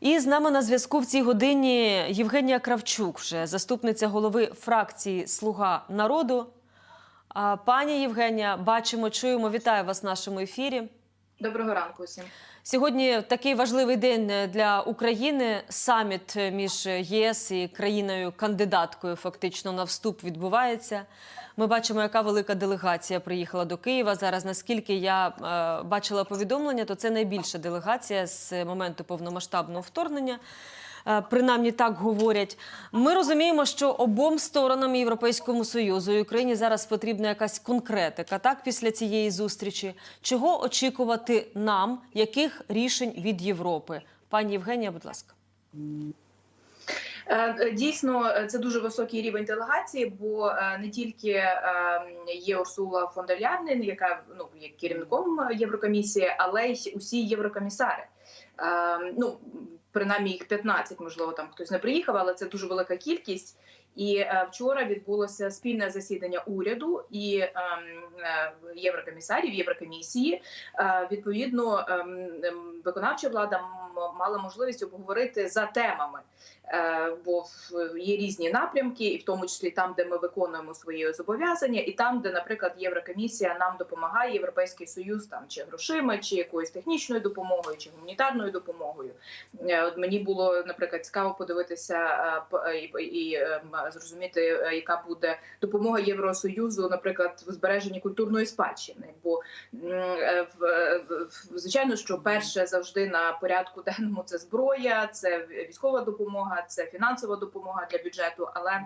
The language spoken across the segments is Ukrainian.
І з нами на зв'язку в цій годині Євгенія Кравчук, вже заступниця голови фракції Слуга народу. Пані Євгенія, бачимо, чуємо. Вітаю вас в нашому ефірі. Доброго ранку усім. Сьогодні такий важливий день для України. Саміт між ЄС і країною-кандидаткою фактично на вступ відбувається. Ми бачимо, яка велика делегація приїхала до Києва. Зараз, наскільки я е, бачила повідомлення, то це найбільша делегація з моменту повномасштабного вторгнення. Е, Принаймні так говорять. Ми розуміємо, що обом сторонам Європейському Союзу і Україні зараз потрібна якась конкретика. Так, після цієї зустрічі, чого очікувати нам, яких рішень від Європи? Пані Євгенія, будь ласка. Е, Дійсно, е, це дуже високий рівень делегації, бо не тільки є Урсула фон дер Ляйнен, яка ну є керівником Єврокомісії, але й усі єврокомісари. Е, Ну принаймні їх 15, можливо, там хтось не приїхав, але це дуже велика кількість. І е, вчора відбулося спільне засідання уряду і ем, е, єврокомісарів Єврокомісії. Е, відповідно, ем, ем, виконавча влада мала можливість обговорити за темами, бо є різні напрямки, і в тому числі там, де ми виконуємо свої зобов'язання, і там, де, наприклад, Єврокомісія нам допомагає, Європейський Союз там чи грошима, чи якоюсь технічною допомогою, чи гуманітарною допомогою. От мені було наприклад цікаво подивитися і, зрозуміти, е, яка буде допомога Євросоюзу, наприклад, в збереженні культурної спадщини. Бо е, звичайно, що перше завжди на порядку денному це зброя, це військова допомога, це фінансова допомога для бюджету, але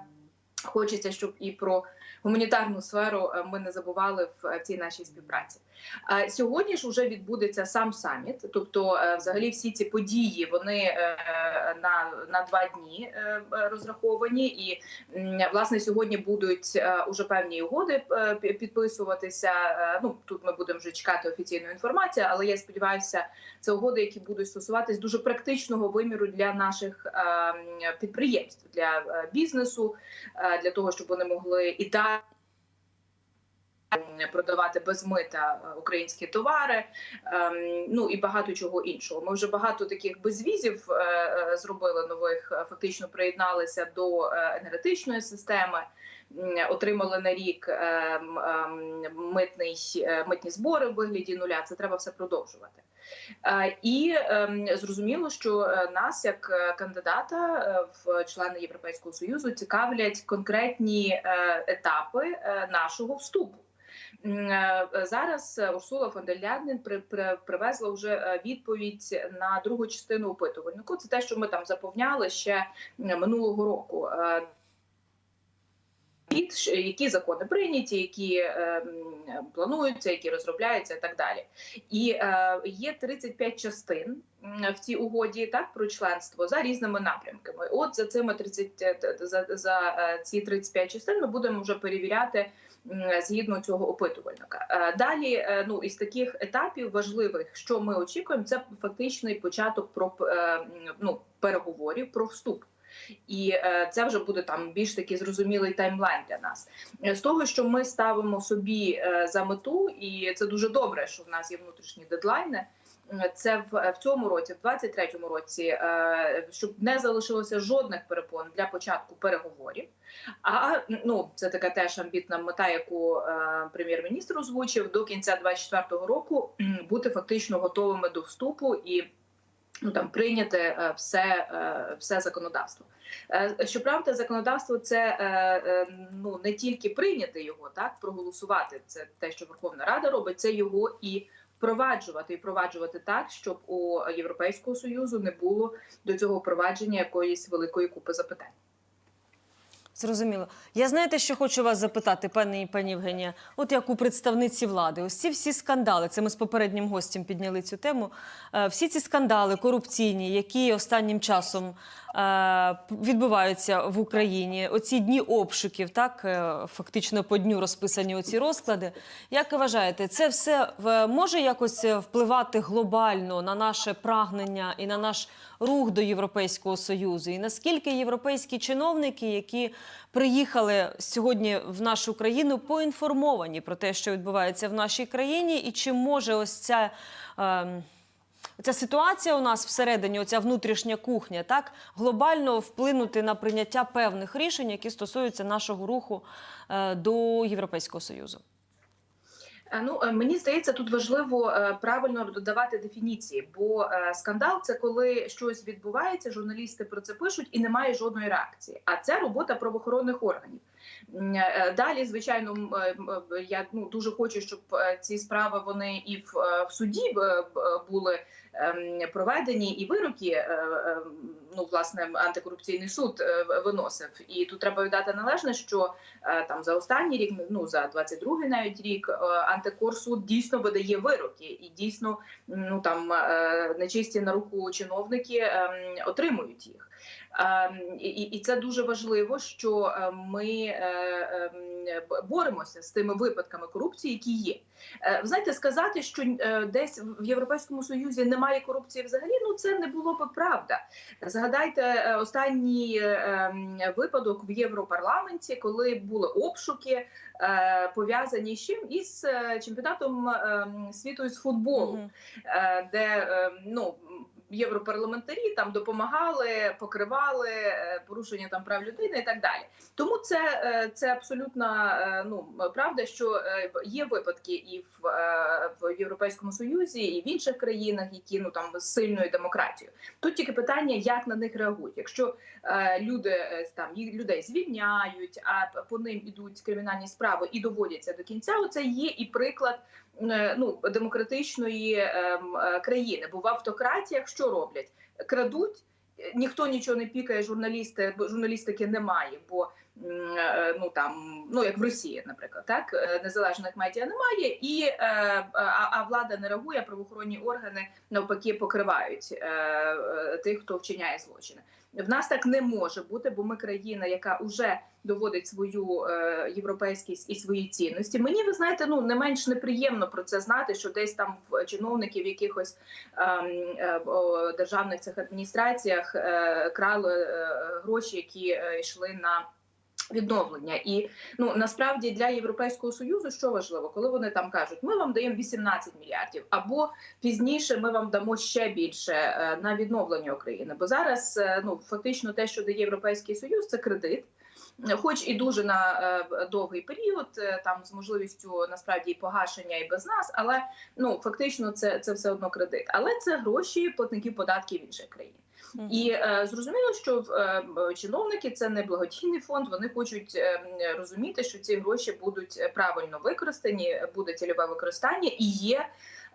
Хочеться, щоб і про гуманітарну сферу е, ми не забували в е, цій нашій співпраці. Е, Сьогодні ж вже відбудеться сам саміт, тобто, взагалі, всі ці події вони на, на два дні розраховані, і власне сьогодні будуть уже певні угоди підписуватися. Ну тут ми будемо вже чекати офіційної інформації, але я сподіваюся, це угоди, які будуть стосуватись дуже практичного виміру для наших е, підприємств, для бізнесу, для того, щоб вони могли і далі продавати без мита е, українські товари, ем, ну і багато чого іншого. Ми вже багато таких безвізів е, е, зробили нових. Фактично приєдналися до енергетичної системи. Отримали на рік ем, ем, митний е, митні збори в вигляді нуля. Це треба все продовжувати. Е, І ем, зрозуміло, що е, нас, як кандидата в члени Європейського союзу, цікавлять конкретні етапи нашого вступу. Зараз Урсула фон дер при, привезла вже відповідь на другу частину опитувальнику. Це те, що ми там заповняли ще минулого року. Під які закони прийняті, які е, плануються, які розробляються, і так далі. І е, є 35 частин в цій угоді так про членство за різними напрямками. От за цими 30, е, за, за е, ці 35 частин ми будемо вже перевіряти. Згідно цього опитувальника, Е, далі ну із таких етапів важливих, що ми очікуємо, це фактичний початок про ну, переговорів про вступ. І е, це вже буде там більш такий зрозумілий таймлайн для нас. Е, З того, що ми ставимо собі е, за мету, і це дуже добре, що в нас є внутрішні дедлайни. Це в, в цьому році, в 23-му році, щоб не залишилося жодних перепон для початку переговорів. А ну це така теж амбітна мета, яку прем'єр-міністр озвучив до кінця 24-го року бути фактично готовими до вступу і ну там прийняти е, все, е, все законодавство. Е, Щоправда, законодавство це ну не тільки прийняти його, так проголосувати. Це те, що Верховна Рада робить, це його і впроваджувати і впроваджувати так, щоб у Європейського союзу не було до цього впровадження якоїсь великої купи запитань. Зрозуміло. Я знаєте, що хочу вас запитати, пані і пані Євгенія. От як у представниці влади, ось ці всі скандали, це ми з попереднім гостем підняли цю тему. е, Всі ці скандали корупційні, які останнім часом відбуваються в Україні, оці дні обшуків, так е, фактично по дню розписані оці розклади. Як ви вважаєте, це все е, може якось впливати глобально на наше прагнення і на наш рух до Європейського союзу? І наскільки європейські чиновники, які приїхали сьогодні в нашу країну, поінформовані про те, що відбувається в нашій країні, і чи може ось ця. ем, ця ситуація у нас всередині, оця внутрішня кухня, так глобально вплинути на прийняття певних рішень, які стосуються нашого руху е, до Європейського союзу? Е, Ну е, мені здається, тут важливо правильно додавати дефініції, бо скандал це коли щось відбувається, журналісти про це пишуть і немає жодної реакції. А це робота правоохоронних органів. М, е, Далі, звичайно, е, е, я ну дуже хочу, щоб е, ці справи вони і в, е, в суді були ем, проведені, і вироки е, е, ну власне антикорупційний суд е, виносив. І тут треба віддати належне, що е, там за останній рік, ну за 22-й навіть рік, е, антикорсуд дійсно видає вироки, і дійсно ну там е, нечисті на руку чиновники ем, отримують їх. Ем, І, це дуже важливо, що е, ми е, ем, боремося з тими випадками корупції, які є. Е, Ви знаєте, сказати, що десь в Європейському Союзі немає корупції взагалі, ну це не було б правда. Згадайте останній ем, випадок в Європарламенті, коли були обшуки пов'язані з чим із чемпіонатом ем, світу з футболу де ну. Європарламентарі там допомагали, покривали е, порушення там прав людини і так далі. Тому це, е, це абсолютно е, ну правда, що є випадки і в, в Європейському Союзі, і в інших країнах, які ну там з сильною демократією. Тут тільки питання, як на них реагують. Якщо люди там людей звільняють, а по ним ідуть кримінальні справи і доводяться до кінця. Оце є і приклад ну демократичної ем, країни. Бо в автократіях що роблять? Крадуть. Ніхто нічого не пікає, журналісти, журналістики немає, бо ну там ну як в Росії, наприклад, так е, незалежних медіа немає, і е, а, а влада не реагує, правоохоронні органи навпаки покривають е, е, тих, хто вчиняє злочини. В нас так не може бути, бо ми країна, яка вже доводить свою е, європейськість і свої цінності. Мені ви знаєте, ну не менш неприємно про це знати, що десь там в чиновників якихось ем, е, державних цих адміністраціях е, крали е, гроші, які е, йшли на. Відновлення і ну насправді для європейського союзу що важливо, коли вони там кажуть, ми вам даємо 18 мільярдів, або пізніше ми вам дамо ще більше е, на відновлення України. Бо зараз е, ну фактично те, що дає європейський союз, це кредит. Хоч і дуже на е, довгий період, там з можливістю насправді і погашення і без нас, але ну фактично це, це все одно кредит. Але це гроші платників податків інших країн. І е, зрозуміло, що е, чиновники це не благодійний фонд. Вони хочуть е, розуміти, що ці гроші будуть е, правильно використані, буде цільове використання, і є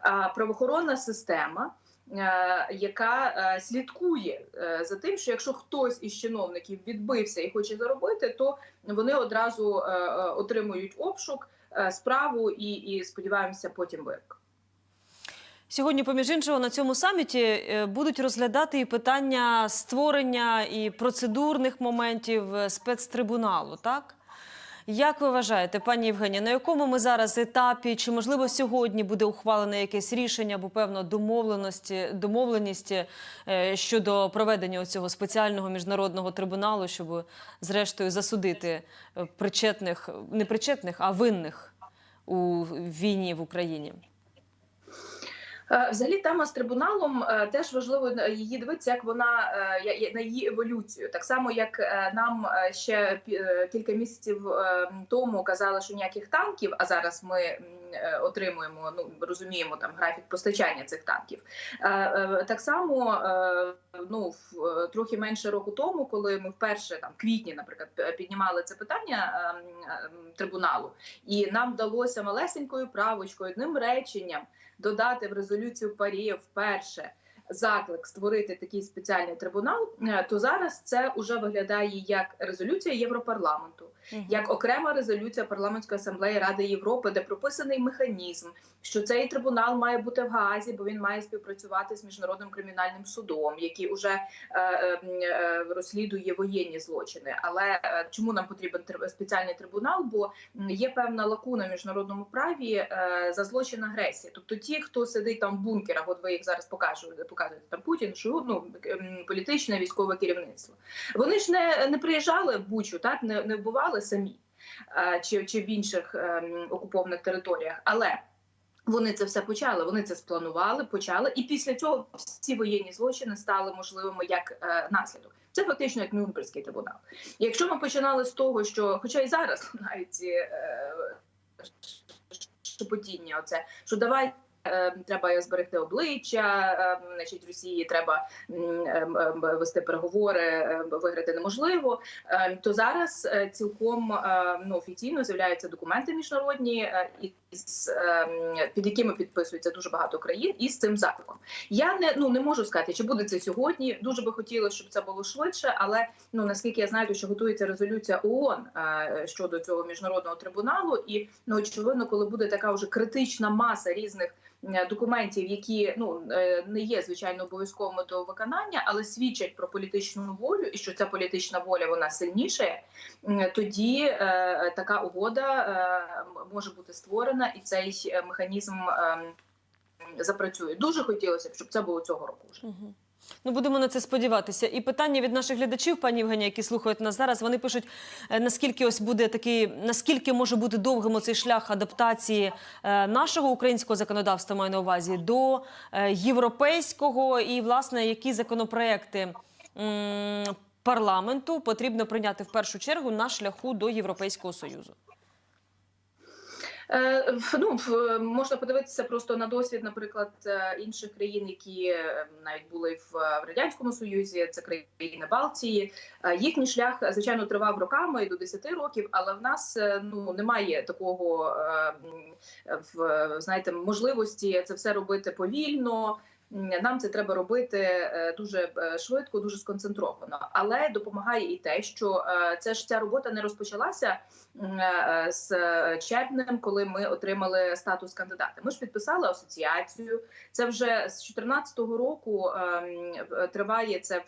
е, правоохоронна система. е, Яка е, слідкує за тим, що якщо хтось із чиновників відбився і хоче заробити, то вони одразу отримують обшук, справу і, і сподіваємося, потім вирок. Сьогодні, поміж іншого, на цьому саміті е, будуть розглядати і питання створення і процедурних моментів е, спецтрибуналу. Так як ви вважаєте, пані Євгенія, на якому ми зараз етапі? Чи можливо сьогодні буде ухвалене якесь рішення або певно домовленість е, щодо проведення цього спеціального міжнародного трибуналу, щоб зрештою засудити причетних, не причетних, а винних у війні в Україні? Е, Взагалі, тема з трибуналом е, теж важливо на її дивитися, як вона е, на її еволюцію. Так само, як е, нам е, ще е, кілька місяців е, тому казали, що ніяких танків, а зараз ми е, отримуємо, ну розуміємо там графік постачання цих танків. Е, е, Так само, е, ну е, трохи менше року тому, коли ми вперше там квітні, наприклад, піднімали це питання ем, ем, трибуналу, і нам вдалося малесенькою правочкою одним реченням додати в резолюцію Парі вперше заклик створити такий спеціальний трибунал, е, то зараз це вже виглядає як резолюція Європарламенту. Як окрема резолюція парламентської асамблеї Ради Європи, де прописаний механізм, що цей трибунал має бути в Гаазі, бо він має співпрацювати з міжнародним кримінальним судом, який вже е, е, е, розслідує воєнні злочини. Але е, чому нам потрібен тр- спеціальний трибунал? Бо є певна лакуна в міжнародному праві е, за злочин агресії. Тобто, ті, хто сидить там в бункерах, от ви їх зараз покажете, показуєте там Путін, що ну політичне військове керівництво. Вони ж не, не приїжджали в Бучу, так не, не вбивали самі е, чи, чи в інших ем, окупованих територіях, але Вони це все почали. Вони це спланували, почали, і після цього всі воєнні злочини стали можливими як е, наслідок. Це фактично як Нюрнберзький трибунал. Якщо ми починали з того, що, хоча і зараз навіть е, шепотіння, оце що давай. Е, Треба зберегти обличчя, е, значить Росії треба м, е, вести переговори, виграти неможливо. То зараз е, цілком ну, офіційно з'являються документи міжнародні, е, м, під якими підписується дуже багато країн, із цим закликом. Я не ну не можу сказати, чи буде це сьогодні. Дуже би хотілося, щоб це було швидше, але ну наскільки я знаю, то що готується резолюція ООН е, щодо цього міжнародного трибуналу, і ну очевидно, коли буде така вже критична маса різних документів, які ну е, не є звичайно обов'язковими до виконання, але свідчать про політичну волю, і що ця політична воля вона сильніше, тоді е, така угода е, може бути створена, і цей е, механізм е, запрацює. Дуже хотілося б, щоб це було цього року. Вже. Ну, будемо на це сподіватися. І питання від наших глядачів, пані Євгенія, які слухають нас зараз. Вони пишуть, е, наскільки ось буде такий, наскільки може бути довгим оцей шлях адаптації е, нашого українського законодавства, маю на увазі, до е, європейського, і власне які законопроекти парламенту потрібно прийняти в першу чергу на шляху до Європейського союзу. Е, Ну можна подивитися просто на досвід, наприклад, е, інших країн, які е, навіть були в радянському союзі. Це країни Балтії. Їхній шлях звичайно тривав роками до 10 років, але в нас ну немає такого в знаєте можливості це все робити повільно. Нам це треба робити е, дуже е, швидко, дуже сконцентровано. Але допомагає і те, що е, це ж ця робота не розпочалася з червнем, коли ми отримали статус кандидата. Ми ж підписали асоціацію. Це вже з 2014 року ем, триває це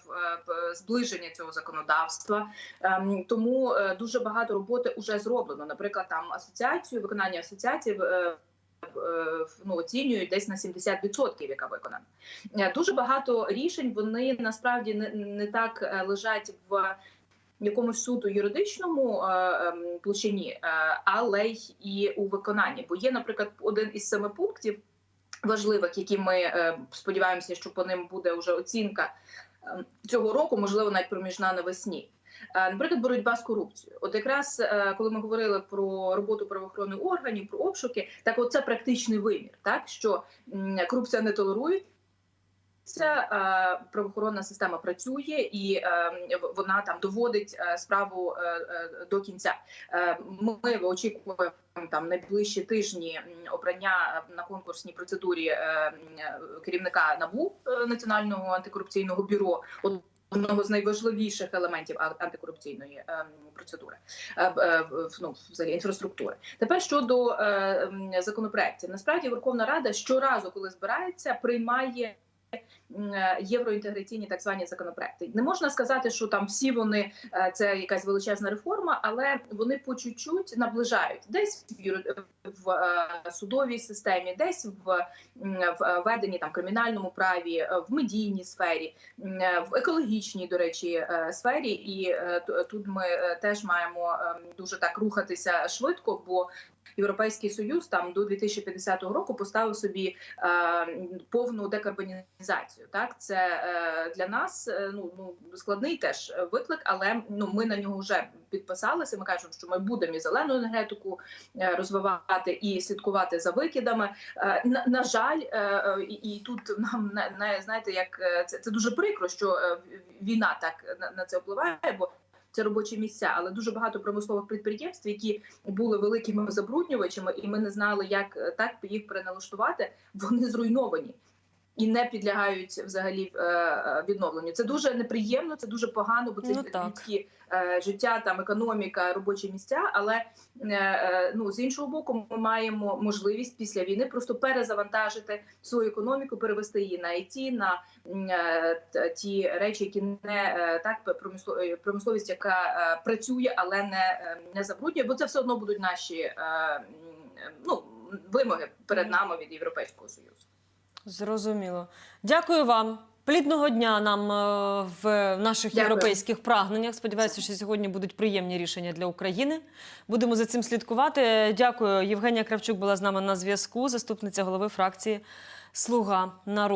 зближення цього законодавства. Ем, Тому дуже багато роботи вже зроблено. Наприклад, там асоціацію, виконання асоціації. Е, ну, оцінюють десь на 70%, яка виконана. Е, Дуже багато рішень вони насправді не, не так е, лежать в якомусь суду юридичному ем, площині, але й і у виконанні. Бо є, наприклад, один із семи пунктів важливих, які ми сподіваємося, що по ним буде вже оцінка е, цього року, можливо, навіть проміжна навесні. Е, Наприклад, боротьба з корупцією. От якраз е, коли ми говорили про роботу правоохоронних органів, про обшуки, так от це практичний вимір, так що корупція не толерують. Е, правоохоронна система працює і вона там доводить справу до кінця. Ми очікуємо там найближчі тижні обрання на конкурсній процедурі керівника набу національного антикорупційного бюро. Одного з найважливіших елементів антикорупційної ем, процедури е, е, ну, взагалі інфраструктури. Тепер щодо е, законопроектів, насправді Верховна Рада щоразу, коли збирається, приймає євроінтеграційні так звані законопроекти. Не можна сказати, що там всі вони е, це якась величезна реформа, але вони по чуть-чуть наближають десь в, юри- в е, судовій системі, десь в, м, в е, веденні там кримінальному праві, е, в медійній сфері, е, в екологічній, до речі, е, сфері. І е, тут ми е, теж маємо е, дуже так рухатися швидко, бо Європейський союз там до 2050 року поставив собі е, повну декарбонізацію. Так, це е, для нас е, ну, ну складний теж виклик, але ну ми на нього вже підписалися. Ми кажемо, що ми будемо і зелену енергетику е, розвивати і слідкувати за викидами. Е, на, на жаль, е, і, тут нам не знаєте, як е, це, це дуже прикро, що е, війна так на, на це впливає, бо це робочі місця, але дуже багато промислових підприємств, які були великими забруднювачами, і ми не знали, як е, так їх переналаштувати. Вони зруйновані. І не підлягають взагалі е, е, відновленню. Це дуже неприємно, це дуже погано, бо це Ну, людські е, життя, там економіка, робочі місця. Але ну з іншого боку, ми маємо можливість після війни просто перезавантажити свою економіку, перевести її на IT, на ті речі, які не так промисло- промисловість, яка працює, але не, не забруднює, бо це все одно будуть наші ну вимоги перед нами від Європейського союзу. Зрозуміло. Дякую вам. Плідного дня нам е, в наших Дякую. європейських прагненнях. Сподіваюся, що сьогодні будуть приємні рішення для України. Будемо за цим слідкувати. Дякую. Євгенія Кравчук була з нами на зв'язку, заступниця голови фракції Слуга народу.